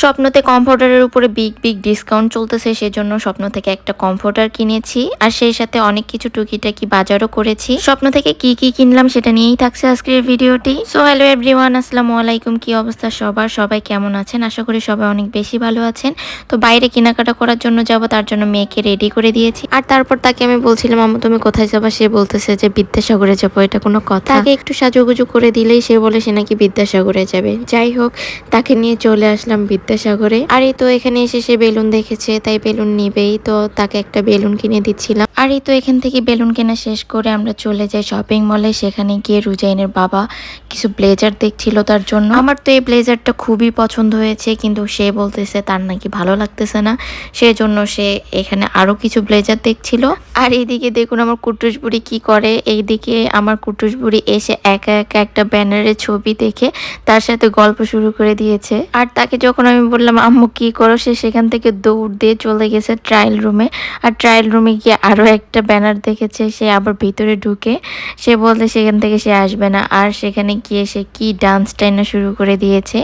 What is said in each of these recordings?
স্বপ্নতে কমফোর্টারের উপরে big big discount চলতেছে, সেজন্য স্বপ্ন থেকে একটা কমফোর্টার কিনেছি। আর সেই সাথে অনেক কিছু টুকিটাকি বাজারও করেছি। স্বপ্ন থেকে কি কি কিনলাম সেটা নিয়েই থাকছে আজকের ভিডিওটি। সো হ্যালো এভরিওয়ান আসসালামু আলাইকুম, কি অবস্থা সবার? সবাই কেমন আছেন? আশা করি সবাই অনেক বেশি ভালো আছেন। তো বাইরে কেনাকাটা করার জন্য যাব, তার জন্য মেয়েকে রেডি করে দিয়েছি। আর তারপর তাকে আমি বলছিলাম, আম্মু, তুমি কোথায় যাবা? সে বলতেছে যে, বিদ্যাসাগরে যাব। এটা কোনো কথা। তাকে একটু সাজুগুজু করে দিলেই সে বলে সে নাকি বিদ্যাসাগরে যাবে। যাই হোক, তাকে নিয়ে চলে আসলাম বিদ্যাসাগরে আর এই তো এখানে এসে সে বেলুন দেখেছে, তাই বেলুন নিবেই। তো তাকে একটা বেলুন কিনে দিচ্ছিলাম। আর এই তো এখান থেকে বেলুন কেনা শেষ করে আমরা চলে যাই শপিং মলে সেখানে গিয়ে রুজাইনের বাবা কিছু ব্লেজার দেখছিল তার জন্য। আমার তো এই ব্লেজারটা খুবই পছন্দ হয়েছে, কিন্তু সে বলতেছে তার নাকি ভালো লাগতেছে না। সেজন্য সে এখানে আরও কিছু ব্লেজার দেখছিল। আর এইদিকে দেখুন আমার কুটুস বুড়ি কি করে। এইদিকে আমার কুটুস বুড়ি এসে একা একা একটা ব্যানারের ছবি দেখে তার সাথে গল্প শুরু করে দিয়েছে। আর তাকে যখন আমি বললাম, আম্মু কি করো? সে সেখান থেকে দৌড় দিয়ে চলে গেছে ট্রায়াল রুমে আর ট্রায়াল রুমে গিয়ে আরও একটা ব্যানার দেখেছে, সে আবার ভিতরে ঢুকে সে বলতে সেখান থেকে সে আসবে না। আর সেখানে গিয়ে সে কী ডান্স টাইনা শুরু করে দিয়েছে।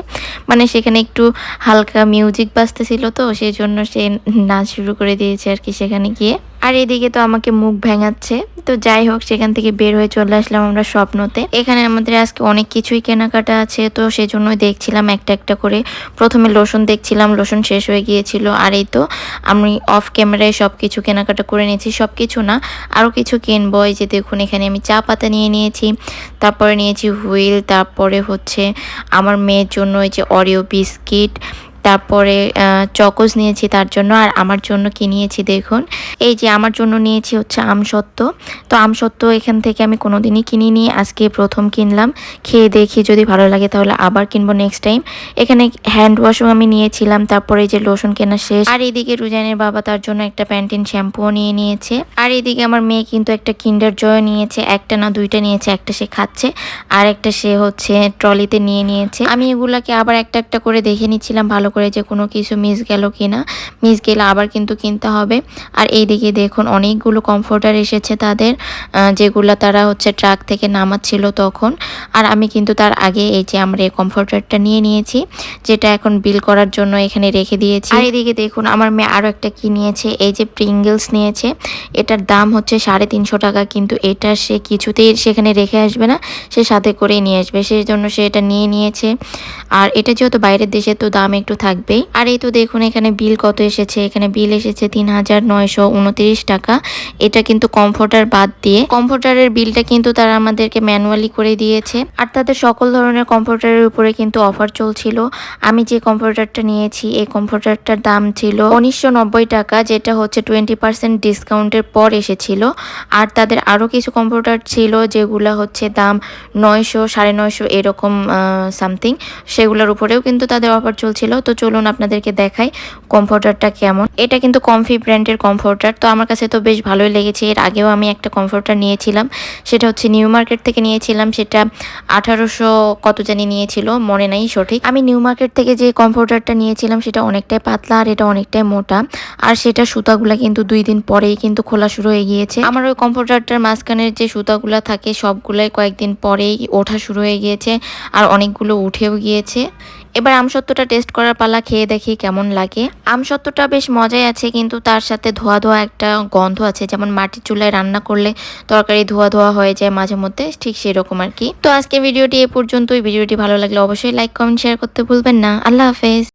মানে সেখানে একটু হালকা মিউজিক বাজতেছিল তো সেই জন্য সে নাচ শুরু করে দিয়েছে আর কি সেখানে গিয়ে। আর এদিকে তো আমাকে মুখ ভেঙাচ্ছে। তো যাই হোক, সেখান থেকে বের হয়ে চলে আসলাম আমরা স্বপ্নতে। এখানে আমাদের আজকে অনেক কিছুই কেনাকাটা আছে, তো সেজন্যই দেখছিলাম একটা একটা করে। প্রথমে লোশন দেখছিলাম লোশন শেষ হয়ে গিয়েছিল। আর এই তো আমি অফ ক্যামেরায় সব কিছু কেনাকাটা করে নিয়েছি। সব কিছু না আরও কিছু কিনবো। এই যে দেখুন, এখানে আমি চা পাতা নিয়ে নিয়েছি। তারপরে নিয়েছি হুইল। তারপরে হচ্ছে আমার মেয়ের জন্য এই যে অরিও বিস্কিট তারপরে চকোজ নিয়েছি তার জন্য আর আমার জন্য কি নিয়েছি দেখুন। এই যে আমার জন্য নিয়েছি হচ্ছে আমসত্ত্ব তো আমসত্ত্ব এখান থেকে আমি কোনোদিনই কিনিনি, আজকে প্রথম কিনলাম। খেয়ে দেখি যদি ভালো লাগে তাহলে আবার কিনবো নেক্সট টাইম এখানে হ্যান্ড ওয়াশও আমি নিয়েছিলাম, তারপরে এই যে লোশন কেনা শেষ। আর এইদিকে রুজানের বাবা তার জন্য একটা প্যান্টিন শ্যাম্পুও নিয়ে নিয়েছে। আর এইদিকে আমার মেয়ে কিন্তু একটা কিন্ডার জয় নিয়েছে, একটা না দুইটা নিয়েছে, একটা সে খাচ্ছে। আর একটা সে হচ্ছে ট্রলিতে নিয়ে নিয়েছে। আমি এগুলাকে আবার একটা একটা করে দেখে নিচ্ছিলাম ভালো করে যে কোনো কিছু মিস গেল কিনা মিস গেলে আবার কিন্তু কিনতে হবে। আর এইদিকে দেখুন অনেকগুলো কমফোর্টার এসেছে তাদের যেগুলো তারা হচ্ছে ট্রাক থেকে নামাচ্ছিল তখন। আর আমি কিন্তু তার আগে এই যে আমরা এই কমফোর্টারটা নিয়ে নিয়েছি, যেটা এখন বিল করার জন্য এখানে রেখে দিয়েছি। আর এদিকে দেখুন আমার মেয়ে আরও একটা কি নিয়েছে, এই যে প্রিঙ্গলস নিয়েছে। এটার দাম হচ্ছে সাড়ে তিনশো টাকা, কিন্তু এটা সে কিছুতেই সেখানে রেখে আসবে না, সে সাথে করেই নিয়ে আসবে। সেই জন্য সে এটা নিয়ে নিয়েছে। আর এটা যেহেতু বাইরের দেশে, তো দাম একটু থাকবেই আর এই তো দেখুন, এখানে বিল কত এসেছে? এখানে বিল এসেছে তিন হাজার নয়শো উনত্রিশ টাকা। এটা কিন্তু কমফোর্টার বাদ দিয়ে। কমফোর্টারের বিলটা কিন্তু তারা আমাদেরকে ম্যানুয়ালি করে দিয়েছে। আর তাদের সকল ধরনের কমফোর্টারের উপরে কিন্তু অফার চলছিল। আমি যে কমফোর্টারটা নিয়েছি, এই কমফোর্টারটার দাম ছিল উনিশশো নব্বই টাকা, যেটা হচ্ছে টোয়েন্টি পার্সেন্ট ডিসকাউন্টের পর এসেছিল। আর তাদের আরও কিছু কমফোর্টার ছিল, যেগুলো হচ্ছে দাম নয়শো সাড়ে নয়শো এরকম সামথিং। সেগুলোর উপরেও কিন্তু তাদের অফার চলছিল। তো চলুন আপনাদেরকে দেখাই কমফোর্টারটা কেমন। এটা কিন্তু কমফি ব্র্যান্ডের কমফোর্টার তো আমার কাছে তো বেশ ভালোই লেগেছে। এর আগেও আমি একটা কমফোর্টার নিয়েছিলাম। সেটা হচ্ছে নিউ মার্কেট থেকে নিয়েছিলাম। সেটা আঠারোশো কত জানি নিয়েছিল, মনে নাই সঠিক। আমি নিউ মার্কেট থেকে যে কমফোর্টারটা নিয়েছিলাম, সেটা অনেকটাই পাতলা আর এটা অনেকটাই মোটা। আর সেটা সুতাগুলা কিন্তু দুই দিন পরেই কিন্তু খোলা শুরু হয়ে গিয়েছে। আমার ওই কমফোর্টারটার মাঝখানের যে সুতাগুলা থাকে, সবগুলাই কয়েকদিন পরেই ওঠা শুরু হয়ে গিয়েছে। আর অনেকগুলো উঠেও গিয়েছে। এবার আমসত্ত্বটা টেস্ট করার পালা খেয়ে দেখি কেমন লাগে। আমসত্ত্বটা বেশ মজাই আছে, কিন্তু তার সাথে ধোয়া ধোয়া একটা গন্ধ আছে, যেমন মাটির চুলায় রান্না করলে তরকারি ধোয়া ধোয়া হয়ে যায় মাঝে মধ্যে, ঠিক সেরকম আর কি। তো আজকে ভিডিওটি এ পর্যন্তই। ভিডিওটি ভালো লাগলে অবশ্যই লাইক কমেন্ট শেয়ার করতে ভুলবেন না। আল্লাহ হাফেজ।